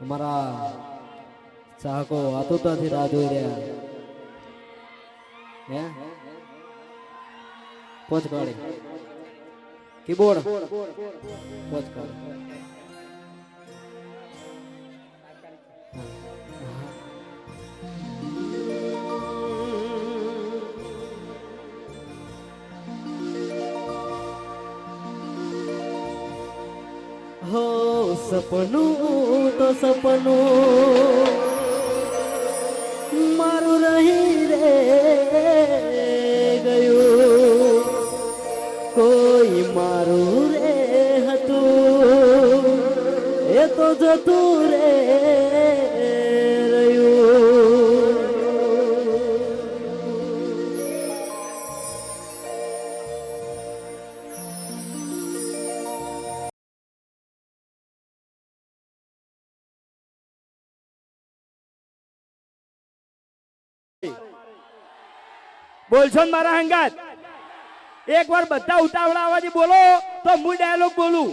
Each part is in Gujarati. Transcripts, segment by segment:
અમારા ચાહકો આતુરતાથી રાહ જોઈ રહ્યા. હે? પોચ કાઢી કીબોર્ડ. પોચ સપનું, તો સપનું મારું રહી રે ગયું. કોઈ મારું રે હતું, એ તો જતું રે બોલશો ને મારા હંગાત? એક વાર બધા ઉતાવળા આવવાથી બોલો તો હું ડાયલોગ બોલું.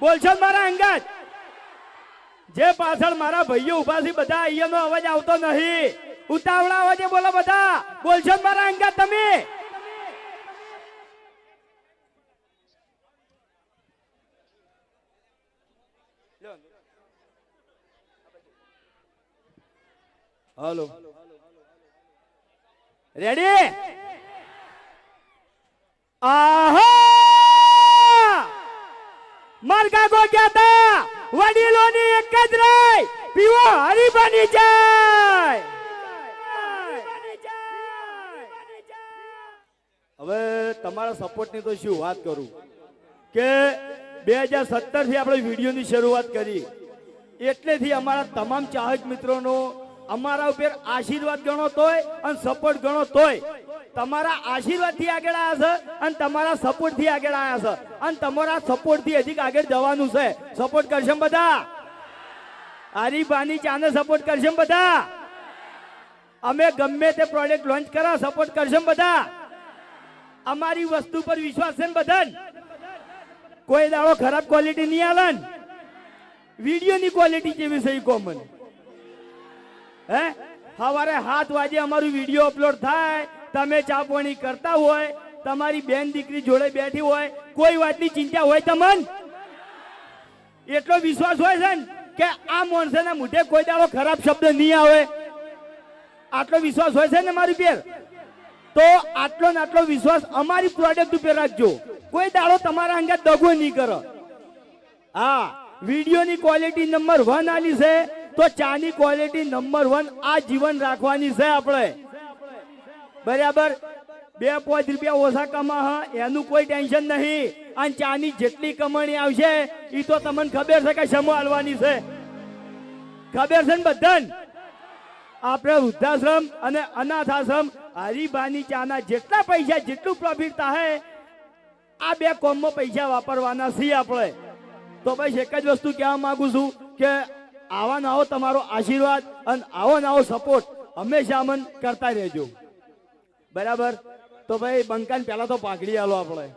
બોલશો ને મારા હંગાત? જે પાછળ મારા ભાઈઓ ઊભા છે, બધા અહીંયાનો અવાજ આવતો નહીં. ઉતાવળા અવાજે બોલો બધા. બોલશો ને મારા હંગાત તમે? હલો. રેડી આહો માર્ગા ગો ગયા વડીલોની એક જ રહી પીવો હરીબાની જાય. હવે તમારા સપોર્ટની તો શું વાત કરું? કે બે હજાર સત્તરથી આપણે વિડીયોની શરૂઆત કરી. એટલેથી અમારા તમામ ચાહક મિત્રોનો અમારા ઉપર આશીર્વાદ ગણો તોય અને સપોર્ટ ગણો તોય. તમારા આશીર્વાદથી આગળ આવ્યા છે અને તમારા સપોર્ટથી આગળ આવ્યા છે. અને તમારા સપોર્ટથી હજી આગળ જવાનું છે. સપોર્ટ કરશે બધા? હરીબાની ચાને સપોર્ટ કરશે બધા? અમે ગમે તે પ્રોડક્ટ લોન્ચ કરા, સપોર્ટ કરશે બધા? અમારી વસ્તુ પર વિશ્વાસ છે બધાને? કોઈ દાડો ખરાબ ક્વોલિટી નહીં આવે વિડીયોની ક્વોલિટી કેવી છે કોમન હે? સવારે સાત વાગે અમારું વીડિયો અપલોડ થાય. તમે ચાપવણી કરતા હોય, તમારી બેન દીકરી જોડે બેઠી હોય, કોઈ વાતની ચિંતા હોય તમને? એટલો વિશ્વાસ હોય છે ને કે આ માણસના મોઢે કોઈ દાડો ખરાબ શબ્દ નહીં આવે. આટલો વિશ્વાસ હોય છે ને મારી પેર તો આટલો ને આટલો વિશ્વાસ અમારી પ્રોડક્ટ ઉપર રાખજો. કોઈ દાડો તમારા અંગે દગો નહીં કરો. હા વિડીયોની ક્વોલિટી નંબર વન આલી છે. તો ચાની ક્વોલિટી નંબર વન આ જીવન રાખવાની છે આપણે. બરાબર? બે પાંચ રૂપિયા ઓછા કમા હા એનું કોઈ ટેન્શન નહીં. અને ચાની જેટલી કમાણી આવશે એ તો તમને ખબર છે કે શમો હાલવાની છે. ખબર છે ને બધાને? આપણે વૃદ્ધાશ્રમ અને અનાથ આશ્રમ હરિભાની ચાના જેટલા પૈસા, જેટલું પ્રોફિટ થાય આ બે કોમમાં પૈસા વાપરવાના છીએ આપણે. તો ભાઈ એક જ વસ્તુ કહેવા માગું છું કે આવા આવો તમારો આશીર્વાદ અને આવો આવો સપોર્ટ હંમેશા અમન કરતા રહેજો. બરાબર? તો ભાઈ, બંકાન પહેલા તો પાઘડી આલો આપણે.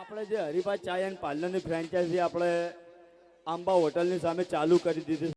આપણે જે હરિભા ચાય એન્ડ પાર્લરની ફ્રેન્ચાઇઝી આપણે આંબા હોટલની સામે ચાલુ કરી દીધી